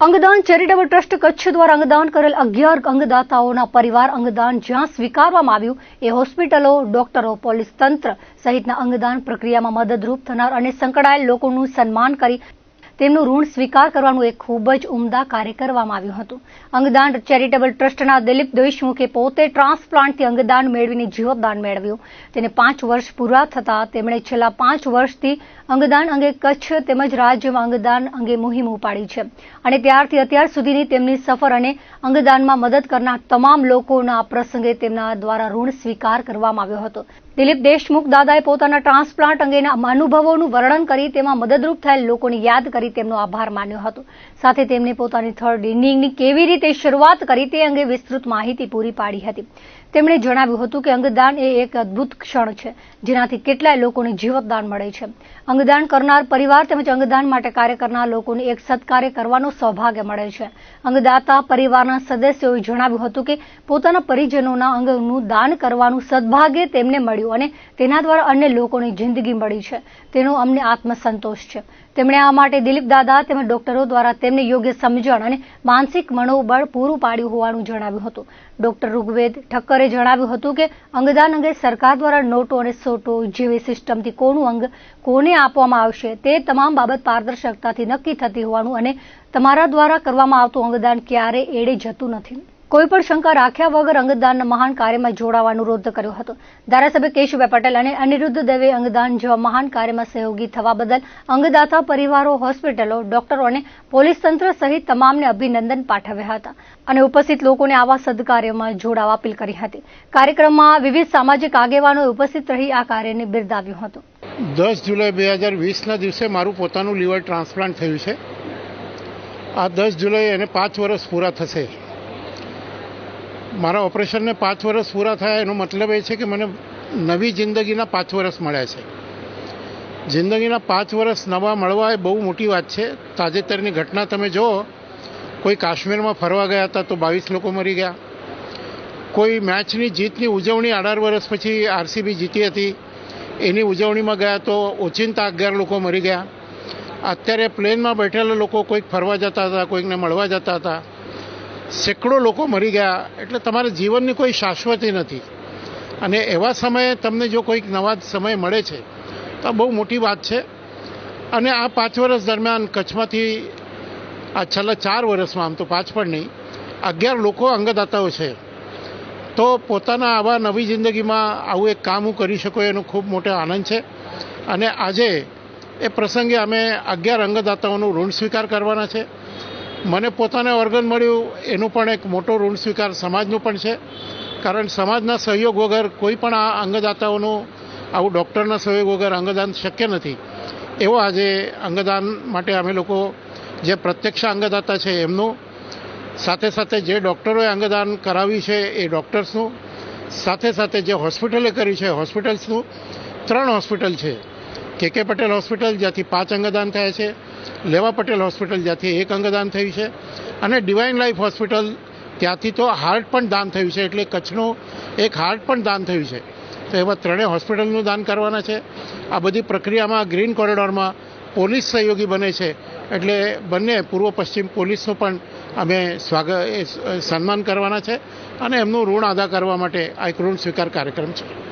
અંગદાન charitable trust Kutch દ્વારા અંગદાન કરેલ અગિયાર અંગદાતાઓના પરિવાર અંગદાન જ્યાં સ્વીકારવામાં આવ્યું એ હોસ્પિટલો, ડોક્ટરો, પોલીસ તંત્ર સહિતના અંગદાન પ્રક્રિયામાં મદદરૂપ થનાર અને સંકળાયેલ લોકોનું સન્માન કરી તેમનું ઋણ સ્વીકાર કરવાનું એક ખૂબ જ ઉમદા કાર્ય કરવામાં આવ્યું હતું. અંગદાન ચેરિટેબલ ટ્રસ્ટના દિલીપ દેશમુખે પોતે ટ્રાન્સપ્લાન્ટથી અંગદાન મેળવીને જીવતદાન મેળવ્યું. તેને પાંચ વર્ષ પૂરા થતા તેમણે છેલ્લા પાંચ વર્ષથી અંગદાન અંગે કચ્છ તેમજ રાજ્યમાં અંગદાન અંગે મુહિમ ઉપાડી છે. અને ત્યારથી અત્યાર સુધીની તેમની સફર અને અંગદાનમાં મદદ કરનાર તમામ લોકોના પ્રસંગે તેમના દ્વારા ઋણ સ્વીકાર કરવામાં આવ્યો હતો. દિલીપ દેશમુખ દાદાએ પોતાના ટ્રાન્સપ્લાન્ટ અંગેના અનુભવોનું વર્ણન કરી તેમાં મદદરૂપ થયેલ લોકોને યાદ કરી તેમનો આભાર માન્યો હતો. સાથે તેમણે પોતાની થર્ડ ઇનિંગની કેવી રીતે શરૂઆત કરી તે અંગે વિસ્તૃત માહિતી પૂરી પાડી હતી. તેમણે જણાવ્યું હતું કે અંગદાન એ એક અદ્ભુત ક્ષણ છે, જેનાથી કેટલાય લોકોને જીવતદાન મળે છે. અંગદાન કરનાર પરિવાર તેમજ અંગદાન માટે કાર્ય કરનાર લોકોને એક સત્કાર્ય કરવાનો સૌભાગ્ય મળે છે. અંગદાતા પરિવારના સદસ્યોએ જણાવ્યું હતું કે પોતાના પરિજનોના અંગનું દાન કરવાનું સદભાગ્ય તેમને મળ્યું અને તેના દ્વારા અન્ય લોકોની જિંદગી મળી છે. તેનો અમને આત્મસંતોષ છે. તેમણે આ માટે દિલીપ દાદા તેમજ ડોક્ટરો દ્વારા તેમને યોગ્ય સમજણ અને માનસિક મનોબળ પૂરું પાડ્યું હોવાનું જણાવ્યું હતું. ડોક્ટર ઋગ્વેદ ઠક્કરે જણાવ્યું હતું કે અંગદાન અંગે સરકાર દ્વારા નોટો અને સોટો જેવી સિસ્ટમથી કોનું અંગ કોને આપવામાં આવશે તે તમામ બાબત પારદર્શકતાથી નક્કી થતી હોવાનું અને તમારા દ્વારા કરવામાં આવતું અંગદાન ક્યારે એડે જતું નથી. કોઈ પણ શંકા રાખ્યા વગર અંગદાનના મહાન કાર્યમાં જોડાવા અનુરોધ કર્યો હતો. ધારાસભ્ય કેશુભાઈ પટેલ અને અનિરુદ્ધ દવે અંગદાન જેવા મહાન કાર્યમાં સહયોગી થવા બદલ અંગદાતા પરિવારો, હોસ્પિટલો, ડોક્ટરો અને પોલીસ તંત્ર સહિત તમામને અભિનંદન પાઠવ્યા હતા અને ઉપસ્થિત લોકોને આવા સદકાર્યમાં જોડાવા અપીલ કરી હતી. કાર્યક્રમમાં વિવિધ સામાજિક આગેવાનોએ ઉપસ્થિત રહી આ કાર્યને બિરદાવ્યું હતું. દસ જુલાઈ બે હજાર વીસના દિવસે મારું પોતાનું લીવર ટ્રાન્સપ્લાન્ટ થયું છે. આ દસ જુલાઈ અને પાંચ વર્ષ પૂરા થશે. મારા ઓપરેશનને પાંચ વર્ષ પૂરા થયા, એનો મતલબ એ છે કે મને નવી જિંદગીના પાંચ વર્ષ મળ્યા છે. જિંદગીના પાંચ વર્ષ નવા મળવા એ બહુ મોટી વાત છે. તાજેતરની ઘટના તમે જુઓ, કોઈ કાશ્મીરમાં ફરવા ગયા હતા તો બાવીસ લોકો મરી ગયા. કોઈ મેચની જીતની ઉજવણી અઢાર વર્ષ પછી આરસીબી જીતી હતી. એની ઉજવણીમાં ગયા તો ઓચિંતા અગિયાર લોકો મરી ગયા. અત્યારે પ્લેનમાં બેઠેલા લોકો કોઈક ફરવા જતા હતા, કોઈકને મળવા જતા હતા. સેંકડો લોકો મરી ગયા. એટલે તમારા જીવનની કોઈ શાશ્વતી નથી. અને એવા સમયે તમને જો કોઈક નવા સમય મળે છે, તો બહુ મોટી વાત છે. અને આ પાંચ વર્ષ દરમિયાન કચ્છમાંથી, આ છેલ્લા ચાર વર્ષમાં, આમ તો પાંચ પણ નહીં, અગિયાર લોકો અંગદાતાઓ છે. તો પોતાના આવા નવી જિંદગીમાં આવું એક કામ હું કરી શકું એનો ખૂબ મોટો આનંદ છે. અને આજે એ પ્રસંગે અમે અગિયાર અંગદાતાઓનું ઋણ સ્વીકાર કરવાના છે. મને પોતાને ઓર્ગન મળ્યું, એનું પણ એક મોટો ઋણ સ્વીકાર સમાજનું પણ છે. કારણ સમાજના સહયોગ વગર કોઈ પણ આ અંગદાતાઓનું, આવું ડૉક્ટરના સહયોગ વગર અંગદાન શક્ય નથી. એવો આજે અંગદાન માટે અમે લોકો જે પ્રત્યક્ષ અંગદાતા છે એમનું, સાથે સાથે જે ડૉક્ટરોએ અંગદાન કરાવ્યું છે એ ડૉક્ટર્સનું, સાથે સાથે જે હોસ્પિટલે કર્યું છે હોસ્પિટલ્સનું, ત્રણ હોસ્પિટલ છે. કે કે પટેલ હોસ્પિટલ, જ્યાંથી પાંચ અંગદાન થયા છે. લેવા પટેલ હોસ્પિટલ, જ્યાંથી એક અંગદાન થયું છે. અને ડિવાઇન લાઈફ હોસ્પિટલ, ત્યાંથી તો હાર્ટ પણ દાન થયું છે, એટલે કચ્છનું એક હાર્ટ પણ દાન થયું છે. તો એવા ત્રણેય હોસ્પિટલનું દાન કરવાના છે. આ બધી પ્રક્રિયામાં ગ્રીન કોરિડોરમાં પોલીસ સહયોગી બને છે. એટલે બંને પૂર્વ પશ્ચિમ પોલીસનું પણ અમે સ્વાગત સન્માન કરવાના છે. અને એમનું ઋણ અદા કરવા માટે આ એક ઋણ સ્વીકાર કાર્યક્રમ છે.